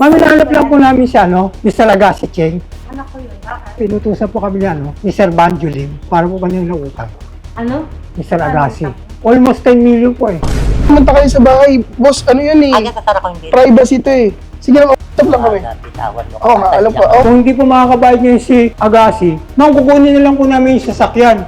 Ma'am, hinahanap lang po namin siya, no? Mr. Agassi Cheng. Anak ko yun. Bakit? Pinutusan po kami niya, no? Ni Sir Banjulim para po kanyang nautang. Ano? Mr. Agassi. Almost 10 million po eh. Pumunta kayo sa bahay. Boss, ano yan eh? Agad sa ko hindi. Privacy to eh. Sige lang, usap lang kami. Mo. Oo nga, alam ko. Oh, Kung hindi po makakabayad niya si Agassi, ma'am, kukunin na lang po namin yung sasakyan.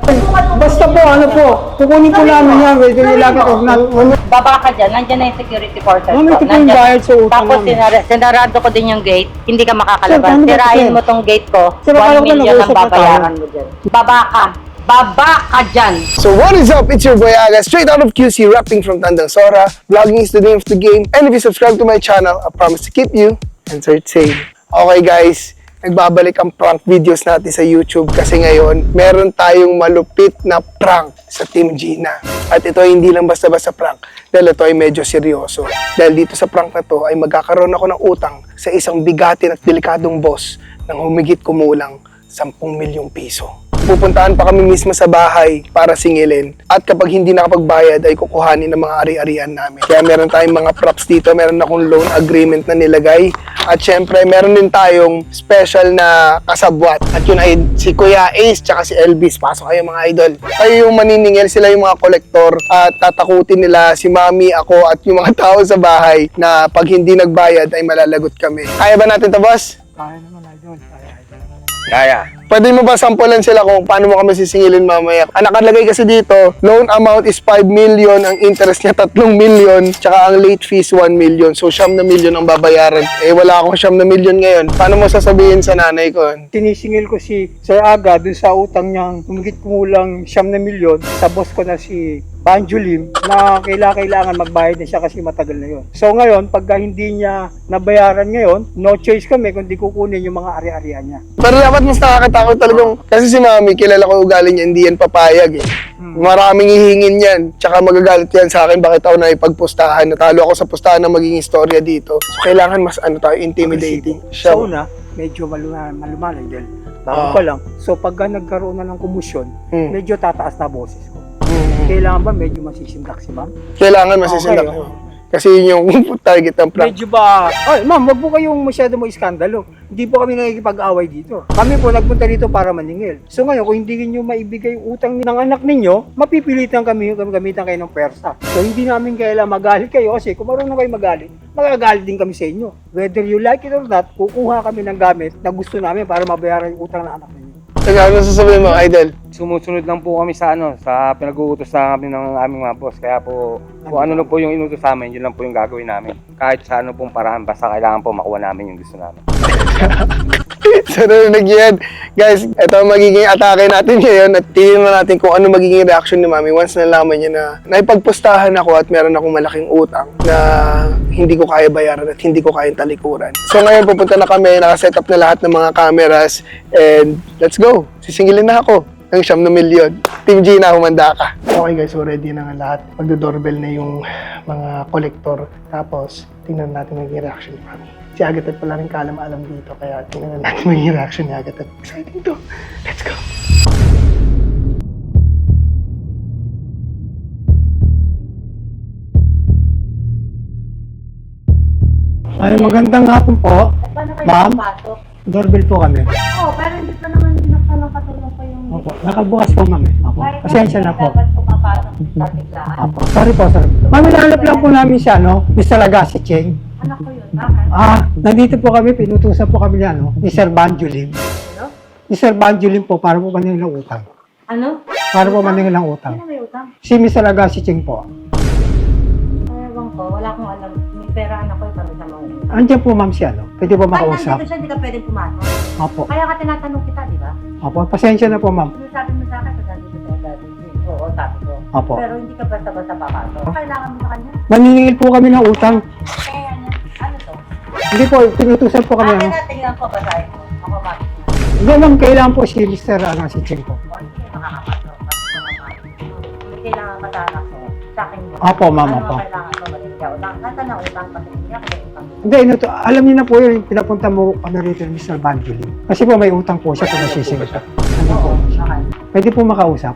Basta po, ano po, kukunin po namin yan, whether it or not. Baba ka dyan, nandyan na yung security forces Ma'am, ito po yung bayad sa utang Tapos sinara- sinarado ko din yung gate, hindi ka makakalabas. Sirain sir? mo tong gate ko, Sir, akala 1 ko million ang babayaran mo dyan. Baba ka! Baba ka dyan! So what is up? It's your boy Aga, straight out of QC, rapping from Tandang Sora. Vlogging is the name of the game. And if you subscribe to my channel, I promise to keep you entertained. Okay guys, nagbabalik ang prank videos natin sa YouTube kasi ngayon, meron tayong malupit na prank sa Team Gina. At ito ay hindi lang basta-basta prank, dahil ito ay medyo seryoso. Dahil dito sa prank na to ay magkakaroon ako ng utang sa isang bigatin at delikadong boss ng humigit kumulang 10 milyong piso. Pupuntahan pa kami mismo sa bahay para singilin. At kapag hindi nakapagbayad ay kukuhanin ng mga ari-arian namin. Kaya meron tayong mga props dito. Meron akong loan agreement na nilagay. At syempre, meron din tayong special na kasabwat. At yun ay si Kuya Ace tsaka si Elvis. Pasok kayo mga idol. Kayo yung maniningil, sila yung mga kolektor. At tatakutin nila si Mami, ako at yung mga tao sa bahay na pag hindi nagbayad ay malalagot kami. Kaya ba natin to boss? Kaya naman, idol. Kaya, idol. Kaya. Pwede mo ba sampulan sila kung paano mo kami sisingilin mamaya? Ang nakalagay kasi dito, loan amount is 5 million, ang interest niya 3 million, tsaka ang late fees 1 million. So, siyam na million ang babayaran. Eh, wala akong siyam na million ngayon. Paano mo sasabihin sa nanay ko? Sinisingil ko si Sir Aga dun sa utang niyang humigit kumulang siyam na milyon sa boss ko na si Banjulim na kailangan, kailangan magbayad na siya kasi matagal na yon. So ngayon, pagka hindi niya nabayaran ngayon, no choice kami kundi kukunin yung mga ari-arian niya. Pero dapat mas nakakatakot talagang, kasi si mami, kilala ko ugali niya, hindi yan papayag eh. Maraming hihingin yan. Tsaka magagalit yan sa akin, bakit ako na ipagpustahan. Natalo ako sa pustahan na maging istorya dito. So, kailangan mas ano tayo, intimidating. Sa una, medyo maluma, malumanay dahil bago Ah. pa lang. So pagka nagkaroon na ng kumusyon, Hmm. medyo tataas na boses. Kailangan ba medyo masisimdak si ma'am? Kailangan masisindak Okay. Kasi yun yung target ng prank. Medyo ba... Ay, ma'am, wag po kayong masyado mo iskandalo. Hindi po kami nakikipag-away dito. Kami po nagpunta dito para maningil. So ngayon, kung hindi niyo maibigay yung utang ng anak ninyo, mapipilitan kami yung gamitan kayo ng persa. So hindi namin kailangan magalit kayo kasi kung marunong kayo magalit, magagalit din kami sa inyo. Whether you like it or not, kukuha kami ng gamit na gusto namin para mabayaran yung utang ng anak ninyo. Teka, ano sasabihin mo, idol? sumusunod lang po kami sa ano sa pinag-uutos na kami ng aming mga boss. Kaya po kung ano lang po yung inutos sa amin yun lang po yung gagawin namin. Kahit sa ano pong parahan basta kailangan po makuha namin yung gusto namin so, narinig yan. Guys, ito ang magiging atake natin ngayon at tingnan natin kung ano magiging reaction ni Mami once nalaman niya na naipagpustahan ako at meron akong malaking utang na hindi ko kaya bayaran at hindi ko kayang talikuran. So ngayon pupunta na kami, nakaset up na lahat ng mga cameras and let's go. Sisingilin na ako ng siyam na milyon. Team Gina, humanda ka. Okay guys, so ready na nga lahat. Magdo-doorbell na yung mga kolektor. Tapos, tingnan natin magiging reaction ni Mami. Si Agatha pala rin kalam-alam dito, kaya tingnan natin magiging reaction ni Agatha. Exciting to. Let's go. Ay, magandang hapon po. Paano kayo Ma'am? papasok? Doorbell po kami. Oo, pero hindi pa naman binuksan ng katulong ko yung... Opo, nakabukas po ma'am. eh. Opo, Kahit pasensya na po. Dapat pumapasok sa biglaan. Opo, sorry po, sorry. Ma'am, hinahanap lang po namin siya, no? Mr. Agassi Cheng. Ah, nandito po kami, pinutusan po kami niya, no? Ni Sir Banjulim. Ano? Ni Sir Banjulim po, para po maningil ng utang. Ano? Para po maningil ng utang. Sino may utang? Si Mr. Agassi Cheng po. Ewan ko, wala akong alam. May pera anak ko, kami sa mga utang. Andiyan po ma'am siya, no? Pwede po Ay, makausap. nandito siya, hindi ka pwedeng pumasok. Opo. Kaya ka tinatanong kita, di ba? Opo, pasensya na po ma'am. Ano sabi mo sa akin, pag nandito tayo dati? Oo, sabi ko. Opo. Pero hindi ka basta-basta papasok. Kailangan mo sa kanya. Maningil po kami ng utang. Ano, ano to? Hindi po, pinutusan po kami, Akin ano? na, tingnan ko, basahin mo. Ako bakit na. Hindi ma'am, kailangan po si Mr. Agassi Cheng po. O, hindi makakapasok. Kasi mga kailangan ka sa anak mo. Sa akin yun. Opo, ma'am, ano opo. ang kailangan ko? Maligya utang. Nasaan ang utang? Kasi hindi ako utang. Hindi, ino to, alam niyo na po yun, pinapunta mo kami rito ni Mr. Banjulim. Kasi po may utang po siya kung nasisingil siya. Ano po? Oo, okay. Pwede po makausap.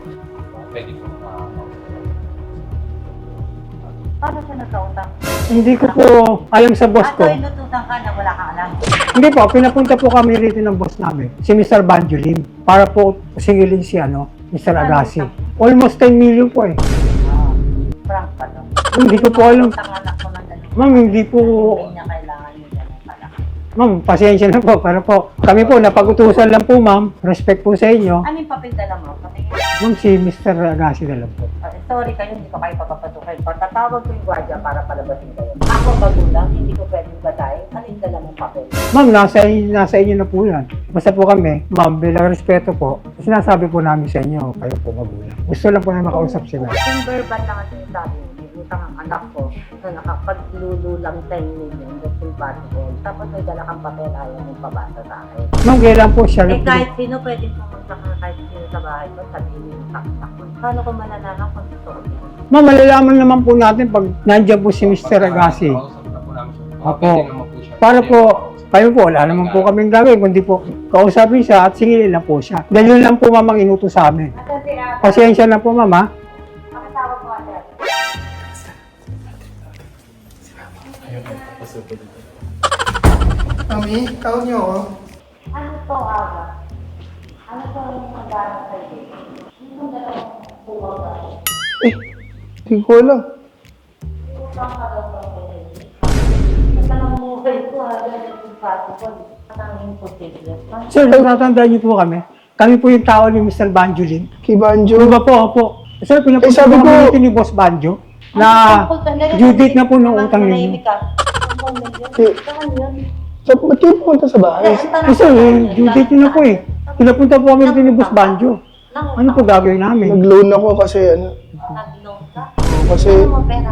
Paano siya nagkautang? Hindi ko po alam sa boss Ato, ko. inutusan ka na wala kang alam. Hindi po, pinapunta po kami rito ng boss namin, si Mr. Banjolin, para po singilin si ano, Mr. Agassi. Almost 10 million po eh. Ah, prank pa to. Hindi ko po alam. Ang anak ko ng dalawa. Ma'am, hindi po, Hindi niya kailangan pala. ma'am, pasensya na po, pero po, kami po, napag-utusan lang po ma'am, respect po sa inyo. Ano yung papel dala mo? Patingin. Ma'am, si Mr. Agassi na lang po. Ah, sorry kayo, hindi ko kayo papapatukin. Patatawag ko yung gwardiya para palabasin kayo. Ako bagulang, hindi ko pwedeng basahin. Ano yung dala mong papel? Ma'am, nasa, nasa inyo na po yan. Basta po kami, ma'am, bilang respeto po, sinasabi po namin sa inyo, kayo po magulang. Gusto lang po na makausap sila. Kung verbal lang ang sinasabi utang ang anak ko na nakapaglululang 10 million, that's impossible. Tapos may dala kang papel, ayaw mong pabasa sa akin. Ma'am, kailan po siya Eh lang po. kahit sino pwede pumunta ka kahit sino sa bahay mo, sabihin mo yung taktak mo. Paano ko malalaman kung totoo yun? Ma'am, malalaman naman po natin pag nandiyan po si Mr. Agassi. Opo. Para po, kayo po, wala naman po kaming gagawin, kundi po kausapin siya at singilin lang po siya. Dahil yun lang po ma'am ang inutos sa amin. Pasensya na po ma'am Mami, tawag niyo ako. Ano to, Aga? Ano to yung magana sa iyo? Ano na lang buwag ka? Eh, hindi ko alam. Utang ka daw sa. Ito lang buhay ko, Aga. Yung pato ko. Ang imposible. Sir, natatandaan niyo po kami. Kami po yung tao ni Mr. Banjolin. Kay Banjo. Ano ba po? Opo. Sir, pinapunta Eh, sabi po ko- dito ni Boss Banjo na due date na po ng utang ninyo. So, ba't kayo pumunta sa bahay? Eh, due date nyo na po eh. Pinapunta po kami ni Boss Banjo. Ano po gagawin namin? Nag-loan ako kasi ano, Nag-loan ka? kasi, Ano mo pera?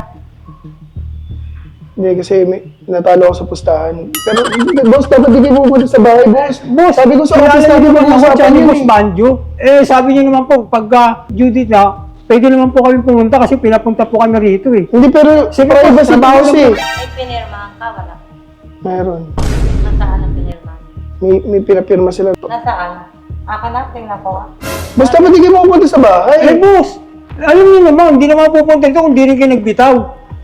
hindi kasi may, natalo ako sa pustahan. Pero, boss, dapat hindi kayo pumunta sa bahay, boss. Boss, sabi ko sa office mag-uusapan dyan ni yun Boss eh. Banjo. Eh, sabi niyo naman po, pagka due date na, pwede naman po kami pumunta kasi pinapunta po kami rito eh. Hindi, pero Sige po, privacy trabaho kasi. lang May pinirmahan ka, wala. Meron. Nasaan ang pinirmahan? May, may pinapirma sila. Nasaan? Aka na, tingnan ko. ah. Basta hindi kayo pumunta sa Eh, bahay? boss, alam niyo naman, hindi naman pupunta dito kung di rin kayo nagbitaw.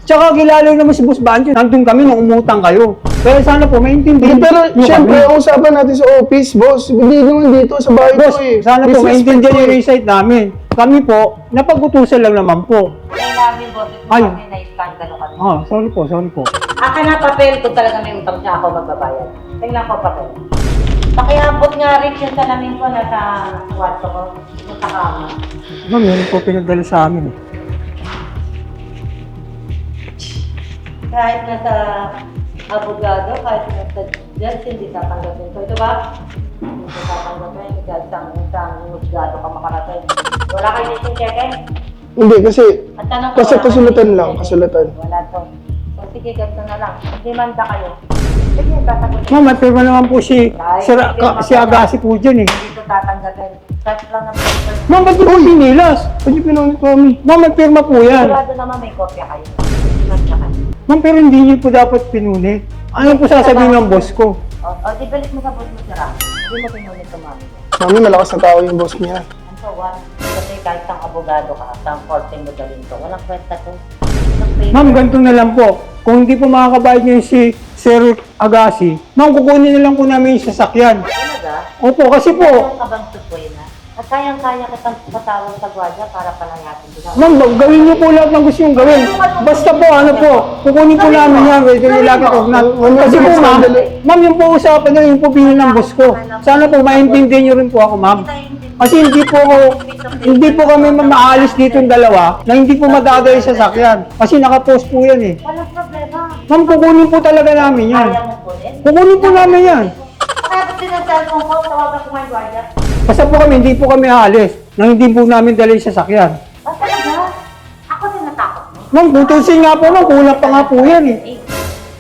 Tsaka kilala naman si Boss Banjo, nandun kami nung umutang kayo. Kaya sana po, maintindihan Hindi, pero niyo kami. ang usapan natin sa office, boss. Hindi naman dito sa bahay Boss, ko eh. sana po, maintindihan ko niyo eh. yung site namin. Kami po, napag-utusan lang naman po. May namin boses mo Ay. kami na iskandalo kami. Ah, sorry po, sorry po. Aka na papel kung talaga may utang siya ako magbabayad. Tingnan ko papel. Pakiabot nga rin yung salamin ko na sa kwarto ko. Ito sa kama. Ma'am, meron po pinagdala sa amin eh. Kahit na sa abogado, kahit na sa judge, hindi tatanggapin ko. Ito ba? Hindi ko tatanggapin. Kahit isang husgado ka makarating. Wala kayo dito cheque? Hindi, kasi At tanong ko, Kasi wala kasulatan kayo lang, cheque? kasulatan. Wala to. So sige, ganito na lang. Demanda kayo. Sige, tatanggapin. Ma'am, may pirma naman po si, si, si Agassi po dyan eh. Hindi ko tatanggapin. Touch lang ng paper. Ma'am, ba't po pinilas? Ba't yung pinunit mami? Ma'am, may pirma po yan. Sigurado naman may kopya kayo. Demanda kayo. Ma'am, pero hindi niyo po dapat pinunit. Ano po sasabihin ng boss ko? O, o di balik mo sa boss mo sira. Hindi mo pinulit tumami. Mami, malakas na tao yung boss niya. Ang so what? Kasi kahit ang abogado ka, ang korte mo dalhin to. Walang kwenta to. Walang. Ma'am, ganito na lang po. Kung hindi po makakabayad niyo si Sir Agassi, ma'am, kukunin na lang po namin yung sasakyan. Talaga? Opo, kasi po, Meron ka bang tupoy na? Kayang-kaya kitang patawag sa gwardiya para palayasin kita. ma'am, ba- gawin niyo po lahat ng gusto niyong gawin. Basta po, ano po, kukunin po namin yan, whether you like it or not. Kasi po, ma'am, ma'am, yung po usapan niyo, yung po bilhin ng boss ko. Sana po, maintindihan niyo rin po ako, ma'am. Kasi hindi po ako, hindi po kami mamaalis dito yung dalawa na hindi po madadali sa sakyan. Kasi nakapost po yan eh. Walang problema. Ma'am, kukunin po talaga namin yan. Kaya mo po din. Kukunin po namin yan. Kaya din ang cellphone ko, tawagan ko nga yung gwardiya. Basta po kami, hindi po kami aalis na hindi po namin dali sa sakyan. Ah, talaga? Ako din natakot mo. Ma'am, tutusin nga po, ma'am, kulang pa nga po yan eh. Eh,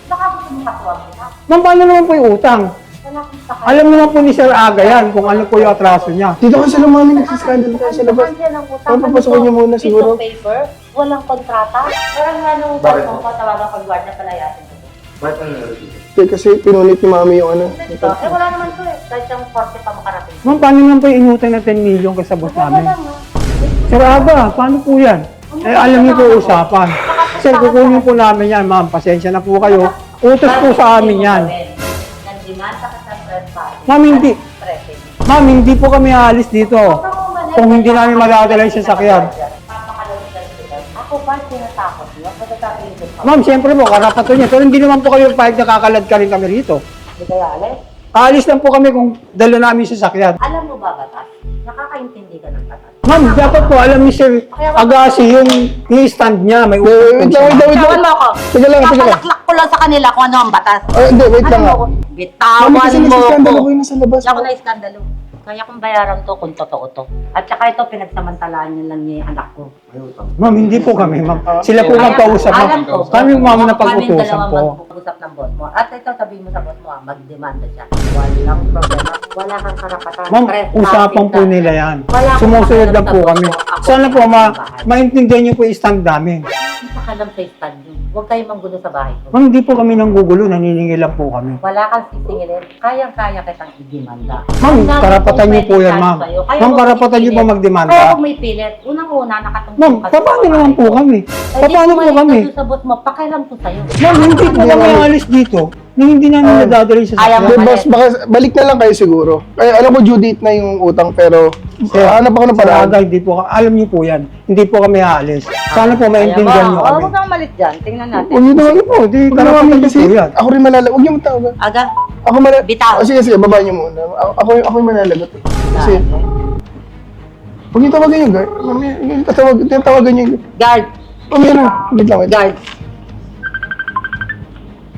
baka gusto mo katuwag kita. Ma'am, paano naman po yung utang? Wala akong sakay. Alam naman po ni Sir Aga yan kung ano po yung atraso niya. Dito kasi sila mami nagsiskandal tayo sa labas. Nandiyan ang utang. Ano, papasokin niyo muna Piece siguro. of paper, walang kontrata. Parang nga nung cellphone ko, tawagan ko yung gwardiya palayasin ko. Hindi, kasi pinunit ni mami yung ano. Ito, eh wala naman to eh. Kahit yung korte pa makarating. Ma'am, paano naman po yung inutang na 10 million ka sa boss namin? Sir Aga, paano po yan? Eh, alam niyo po usapan. Sir, kukunin po namin yan, ma'am. Pasensya na po kayo. Utos po sa amin yan. Nandimanda ka sa third party. Ma'am, hindi. Ma'am, hindi po kami aalis dito. Kung hindi namin madadala yung sasakyan. Sa. Ako ba tinatakot niyo? Pagkatapos ko. Ma'am, siyempre po, karapatan niya. Pero hindi naman po kayo pahig nakakalad ka rin kami rito. Hindi kaya alis? Aalis lang po kami kung dala namin yung sasakyan. Alam mo ba batas? Nakakaintindi ka ng batas. Ma'am, dapat po alam ni Sir Agassi yung, yung stand niya. May Wait, wait utos lang, wait lang, wait lang. mo ako. Teka lang, teka lang. Papalaklak ko lang sa kanila kung ano ang batas. Ah, hindi, wait lang. Ano ah. mo? Mami, Bitawan kasi mo nasiskandalo ko ko. yun nasa labas. Hindi ako na-iskandalo. Kaya kong bayaran to kung totoo to. At saka ito, pinagsamantalaan niya lang niya yung anak ko. Ma'am, hindi po kami, ma'am. Sila po magkausap, Alam ko. Kami, ma'am, na Kami pag-utusan dalawang po. Mag-usap ng boss mo. At ito, sabihin mo sa boss mo, ah, mag-demanda siya. Walang problema. Wala kang karapatan. Ma'am, Trespassing usapan po ka. nila yan. Wala akong Sumusunod lang po pakialam kami. boss mo. Ako Sana po, ang ma bahay. maintindihan niyo po yung stand namin. Hindi pa kalam sa stand yun. Huwag kayong manggulo sa bahay ko. Ma'am, hindi po kami nanggugulo. Naniningil lang po kami. Wala kang sisingilin. Kayang-kaya kitang i-demanda. Ma'am, Ang dami karapatan niyo po yan, ma'am. sa'yo. Kaya Ma'am, huwag karapatan niyo ipilit. po magdemanda. Kaya huwag may pilit. Unang-una, nakatungkol Ma'am, ka sa paano bahay naman po ko. kami? Eh, di Paano po kami? ka doon sa bot mo, pakialam ko sa'yo. Ma'am, hindi po kami alis dito. Nung hindi namin nadadala yung Ayaw sasakyan. mo. Hindi, boss, baka, balik na lang kayo siguro. Kaya alam ko due date na yung utang, pero Sir, hanap ako ng paraan. Aga, hindi po, alam niyo po yan. Hindi po kami aalis. Sana po maintindihan niyo Oh, kami. huwag kang malit dyan. Tingnan natin. Huwag niyo naman po, di Huwag karapatan naman niyo kasi ako rin malala. Huwag niyo matawagan. Aga, Ako malala. Bitaw. Oh, sige, sige, baba niyo muna. Ako, ako, ako yung malalagot. eh. Kasi, huwag niyo tawagan yung guard. Mami, huwag niyo tatawag, tatawagan niyo yung guard, Mami, ano? Wait lang, wait guard.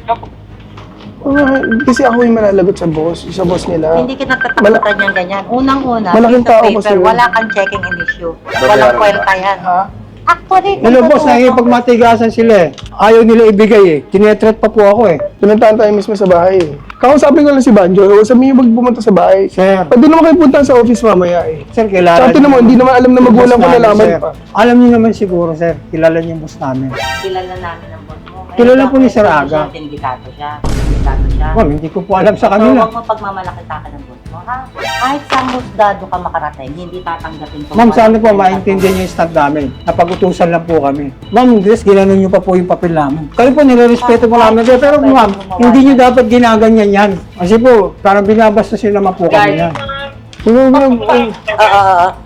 Ah, kasi ako yung malalagot sa boss, sa boss nila. Hindi kita tatakutan niyang ganyan. Unang-una, Malaking piece of tao paper, kasi yun. wala kang checking in issue. Walang kwenta yan. Ha? Actually, kung Hello boss, totoo- nakikipagmatigasan sila eh. Ayaw nila ibigay eh. Tinetret pa po ako eh. Pinuntahan tayo mismo sa bahay. eh. Kausapin ko lang si Banjo. Sabihin niyo wag pumunta sa bahay. Sir, Pwede naman kayo punta sa office mamaya eh. sir, kilala Tsaka mo, hindi naman alam na magulang ko boss namin, nalaman sir. pa. Alam niyo naman siguro sir, kilala niyo yung boss namin. Kilala namin ang Kilala po ni Sir hindi Aga. siya Sindikato siya. Sindikato siya. Ma'am, hindi ko po alam sa So, kanila. huwag mo pagmamalaki sa akin ng boss mo, ha? Kahit saan husgado ka makarating, hindi tatanggapin ko. Ma'am, sana po maintindihan niyo yung stand namin. Napag-utusan lang po kami. Ma'am, Diyos, ginanon niyo pa po yung papel namin. Kayo po, nirerespeto po namin. kayo. Pero ma'am, hindi niyo dapat ginaganyan yan. Kasi po, parang binabastasin naman po kami yan. Huwag na, huwag na,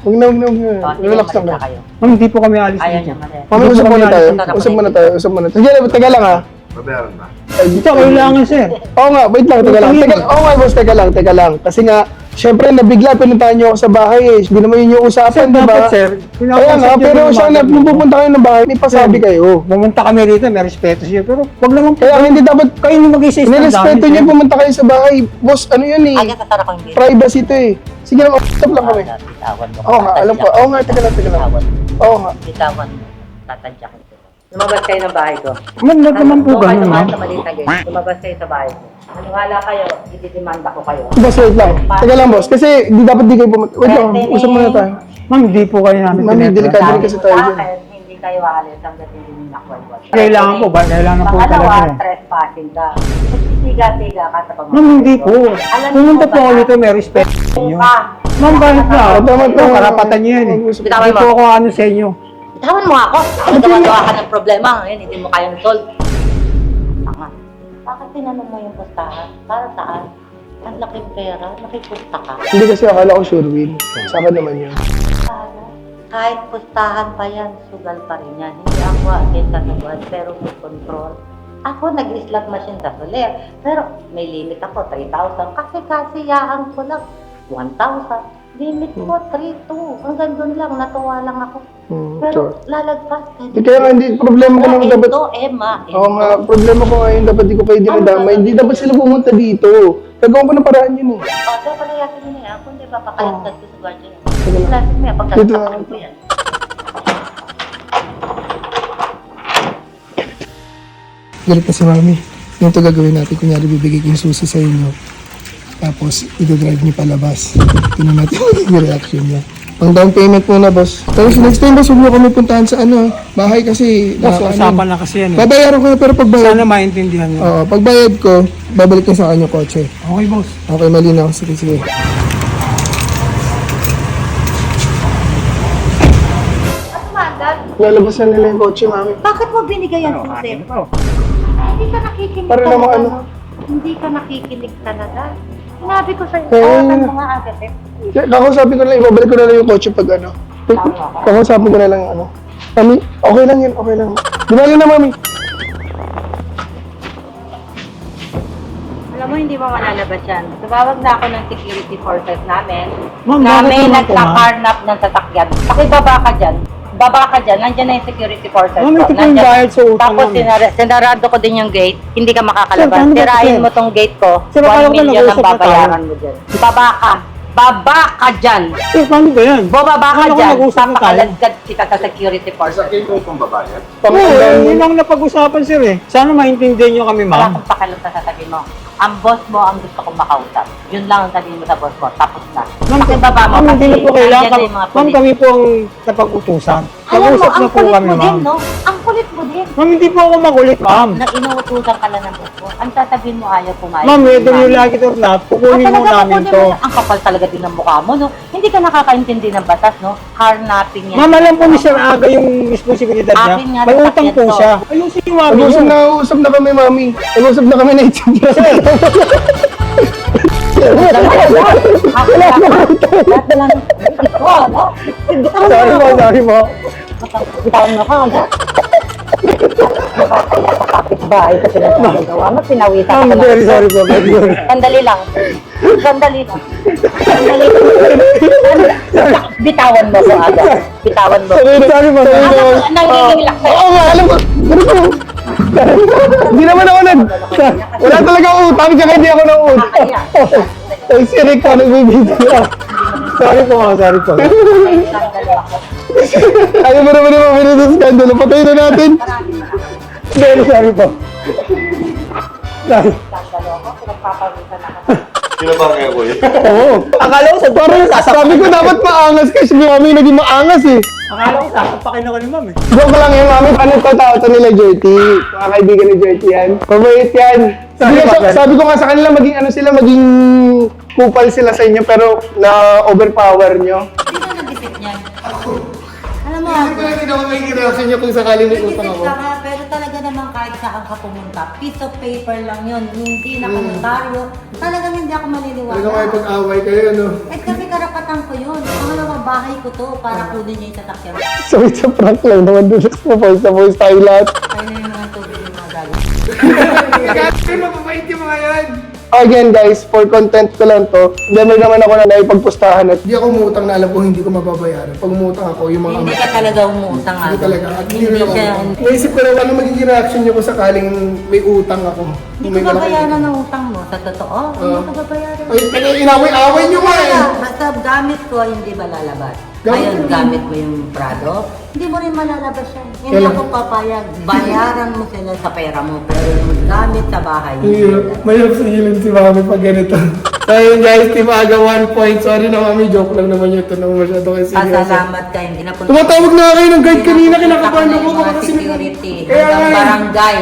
huwag na, huwag na, huwag na. Sige, Relax lang na. Ma'am, hindi po kami alis Ayaw dito. niya mali. Mami, Hindi usap po muna tayo. alis. Usap muna tayo. Usap muna tayo. Sige, taga lang ha. Babayaran ba? Ay, Ito, kailangan sir. Oo nga, wait lang, teka lang. Teka, oo nga, boss, teka lang, teka lang. Kasi nga, syempre, nabigla, pinuntahan niyo ako sa bahay eh. Hindi naman yun yung usapan, di ba? sir. Kaya nga, pero na, mga kung pupunta kayo ng bahay, may pasabi kayo. Pumunta kami rito, may respeto siya. Pero wag naman po. Kaya hindi dapat, Kayo yung mag-isa stand nirespeto niyo pumunta kayo sa bahay. Boss, ano yun eh? Aga, tatara ko yung video. Privacy to eh. Sige lang, stop lang kami. Bitawan mo. Oo nga, alam ko. Oo nga, teka lang, teka lang. Bitawan mo. Oo nga. Bitawan mo. Tatadyakin ko. Lumabas kayo ng bahay ko. Ma'am, wag naman po kayo ganun, ma'am. sa maliit na gate. Lumabas kayo sa bahay ko. Maniwala kayo, ididimanda ko kayo. Boss, wait lang. Teka lang, boss. Kasi di dapat di kayo pumunta. Wait lang, usap muna tayo. Ma'am, hindi po kayo namin Ma'am, tinetra. delikado rin kasi tayo dyan. hindi kayo aalis hanggat hindi nyo nakwalwal. Kailangan po ba? Kailangan po Pangalawa, talaga eh. trespassing ka. Nagsisiga-siga ka sa pamamagitan. Ma'am, hindi po. Alam niyo Pumunta ba po ako na- dito, may respeto sa inyo. Ka. Ma'am, bakit na? Tama, tama. karapatan niyo yan eh. Bitawan Hindi mo. po ako ano sa inyo. Bitawan mo ako. Ano gawa ka ng problema? Ngayon, hindi mo kayang solve. Tinanong mo yung pustahan? Para saan? Ang laking pera, nakipusta ka. Hindi kasi akala ko sure win. Sa akin naman yun. Ano? Kahit pustahan pa yan, sugal pa rin yan. Hindi ako against sa sugal, pero may control. Ako nag-slot machine sa soler, pero may limit ako, 3,000. Kasi kasiyahan ko lang, 1,000. Limit ko, 3,200. Hanggang doon lang, natuwa lang ako. Hmm, Pero sure. lalagpas. Hindi kaya nga, hindi, problema ko lang dapat. Ito, Emma. Oo nga, problema ko ngayon, dapat di ko kayo dinadamay. Hindi dapat sila pumunta dito. Gagawin ko ng paraan yun eh. O, so palayasin mo na yan. Kung di ba, pakalagtas ko sa guardian. Sige lang. Palayasin mo yan, ko yan. Galit na si Mami. Ganito gagawin natin. Kunyari, bibigay ko yung susi sa inyo. Tapos, ito-drive niyo palabas. Tingnan natin yung reaction niya. Pang down payment muna, boss. Tapos next time, boss, huwag niyo kami puntahan sa ano, bahay kasi... Boss, nakaka- usapan na kasi yan eh. Babayaran ko na, pero pagbayad, Sana maintindihan niyo. Oo, pagbayad ko, babalik na sa kanya kotse. Okay, boss. Okay, malinaw. Sige, sige. Lalabas na nila yung kotse, mami. Bakit mo binigay yan sa Jose? to. Hindi ka nakikinig Para talaga, namang ano? no? Hindi ka nakikinig talaga. Sinabi ko sa'yo, Oo. tawatan mo nga agad eh. Kakausapin ko na lang, ibabalik ko na lang yung kotse pag ano. Kakausapin ko na lang ano. Mami, okay lang yan, okay lang. Di ba yun na, mami? Alam mo, hindi mo malalabas yan. Tumawag na ako ng security forces namin. Ma'am, na bakit may naman po, ma'am? nagkakarnap ng sasakyan. Pakibaba ka dyan. Baba ka dyan. Nandiyan na yung security forces. Ma'am, ko. ito po yung bayad sa utang Tapos namin. sinara- sinarado ko din yung gate. Hindi ka makakalabas. Sir, paano ba ito, Sirain sir? mo tong gate ko. Sir, akala 1 ko million ang nag-uusap na tayo. babayaran mo dyan. Baba ka. Baba ka dyan. Sir, paano ba yan? Bumaba ka Akala ko dyan. nag-uusap na tayo. Papakalagkad kita sa security forces. Oo, yun ang napag-usapan sir eh. Sana maintindihan nyo kami Wala ma'am. akong pakialam sa sasabihin mo. Ang boss mo ang gusto kong makausap. Yun lang ang sabihin mo sa boss mo. Tapos na. Ma'am, Pakibaba mo. ma'am, hindi na po kailangan. Ma'am, kami po ang napag-utusan. Alam mo, Nag-usap ang po kulit kami mo din, ma'am. no? Ang kulit mo din. Ma'am, hindi po ako makulit ma'am. Na inuutusan ka lang ng mo. Ang sasabihin mo ayaw pumayag. Ma'am, whether you Ma'am. like it or not, kukunin mo namin to. Ang kapal talaga din ng mukha mo, no? Hindi ka nakakaintindi ng batas, no? Carnapping yan. Ma'am, alam po ni Sir Aga yung responsibilidad niya. Akin nga, May utang po to. siya. Ayusin yung mami Nag-usap niyo. na, usap na kami, mami. Nag-usap na kami na itsura. Lahat na lang. Sorry po, sorry po. Bitawan mo ka? Bahay ka pinagagawa mo, pinawisan ka lang. very sorry po. Very sorry. Sandali lang. Sandali lang. Sandali lang. Bitawan mo ko agad. Bitawan mo. Sorry, sorry po. Sorry po. Ano, nangingilak sa'yo. Oo nga, alam ko. Ano po? Hindi naman ako nag... Wala talaga utang, tsaka hindi ako nang utang. Kaya, Ay, si Rick ka nagbibideo. Sorry po, ma'am. Sorry po. Ayaw mo naman yung mga skandalo. Patayin na natin. Very sorry po. Sorry. Sandali ako. Pinagpapawisan ako. Oo. Akala ko sa Parang sabi ko dapat maangas kasi si mami naging maangas eh. Akala ko sasapakin ako ni ma'am eh. Joke lang yan, mami. Ano to tao to nila, Jerty? Mga kaibigan ni Jerty yan. Mabait yan. Sabi, ko, Papa. sabi ko nga sa kanila, maging ano sila, maging kupal sila sa inyo, pero na-overpower nyo. Sino nag-isip niyan? Mo, Hindi ko lang ginawa may reaction nyo kung sakaling may utang ako. ka nga, pero talaga naman kahit saan ka pumunta, piece of paper lang yun, hindi na notaryo. Talagang hindi ako maniniwala. Talaga kayo pag-away kayo, ano? Eh kasi karapatan ko yun. Pangalawa, bahay ko to para kunin niya yung sasakyan. So, it's a prank lang naman sa voice na voice tayo lahat. Kaya na yung mga tubig yung mga galit. mababait yung mga yan. Again guys, for content ko lang to, never naman ako na naipagpustahan at hindi ako umutang na alam ko hindi ko mababayaran. Pag umutang ako, yung mga Hindi ka talaga umuutang. Hindi talaga. At hindi, Hindi rin ako. siya, Naisip ko lang, ano magiging reaction niyo kung sakaling may utang ako? hindi May ko malaki- babayaran ng utang mo. Sa totoo, hindi Oo. ko babayaran. Ay, pero inaway-away niyo nga eh. Basta gamit ko, hindi malalabas. Ngayon, gamit mo yung Prado, hindi mo rin malalabas yan. Hindi Kailan? ako papayag. Bayaran mo sila sa pera mo, pero yung gamit sa bahay, Mahirap sa hilin si Mami pag ganito. So yun guys, Team Aga, one point. Sorry na Mami, joke lang naman yun. Ito naman masyado kasi Pasalamat ka, hindi na punta. Tumatawag na kayo ng guide kanina, kinakabahan ako. Mga kasi security, Kaya nga eh. barangay,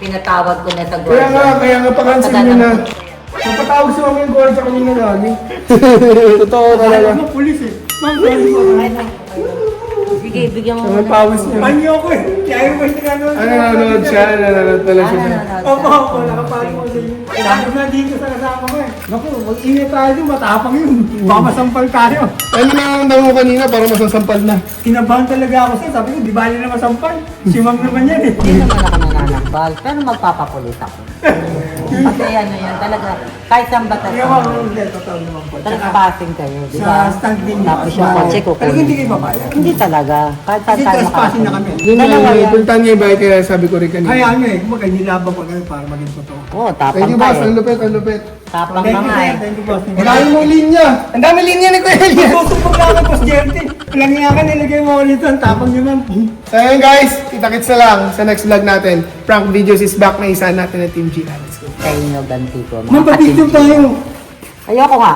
pinatawag ko na sa Kaya guardia. nga, kaya nga pa-cancel nyo na. Napatawag si Mami yung guard sa kanina lagi. Totoo talaga. Alam mo, pulis eh. Sige, bigyan mo Ang pawis niya. Panyo ko eh. Kaya yung may tinanood. Ano nanonood siya? Nanonood pala Ano, siya. ano, ano, Opo, opo, nakapalo ko sa inyo. Sabi na dito sa kasama ko eh. Naku, mag-ingat tayo matapang yun. Baka masampal tayo. Ano na mo kanina para masasampal na? Kinabahan talaga ako sir. Sabi ko, di bali na masampal. Si ma'am naman yan eh. Hindi naman ako nananakbal, pero magpapapulis ako. Kasi ano yan, talaga, kahit saan batas Kaya ka, ako, hindi, totoo naman po. Tsaka, trespassing kayo, di sa ba? stand din Tapos yung kotse ko. Talaga hindi kayo babayad. Hindi talaga, kahit saan Kasi tayo trespassing na kami. Yun Dalawa na, yan. puntahan niya kaya sabi ko rin kanina. Kaya ano eh, kumbaga nilabang ko yun para maging totoo. Oo, tapang Thank you boss, eh. ang lupit, ang lupit. Tapang Thank ka you, nga sir. eh. Thank you, boss. Ang dami mong linya! Ang dami linya ni Kuya Elias! Tutumpag na ako, Boss Jerty. Walang nga ka, nilagay mo dito. Ang tapang nyo, ma'am. So ayun guys, kita-kits na lang sa next vlog natin. Prank videos is back na isa natin na Team G. Let's go. Sa inyo, ganti ko. mga Ma'am, pa-picture katimpi. tayo. Ayoko nga.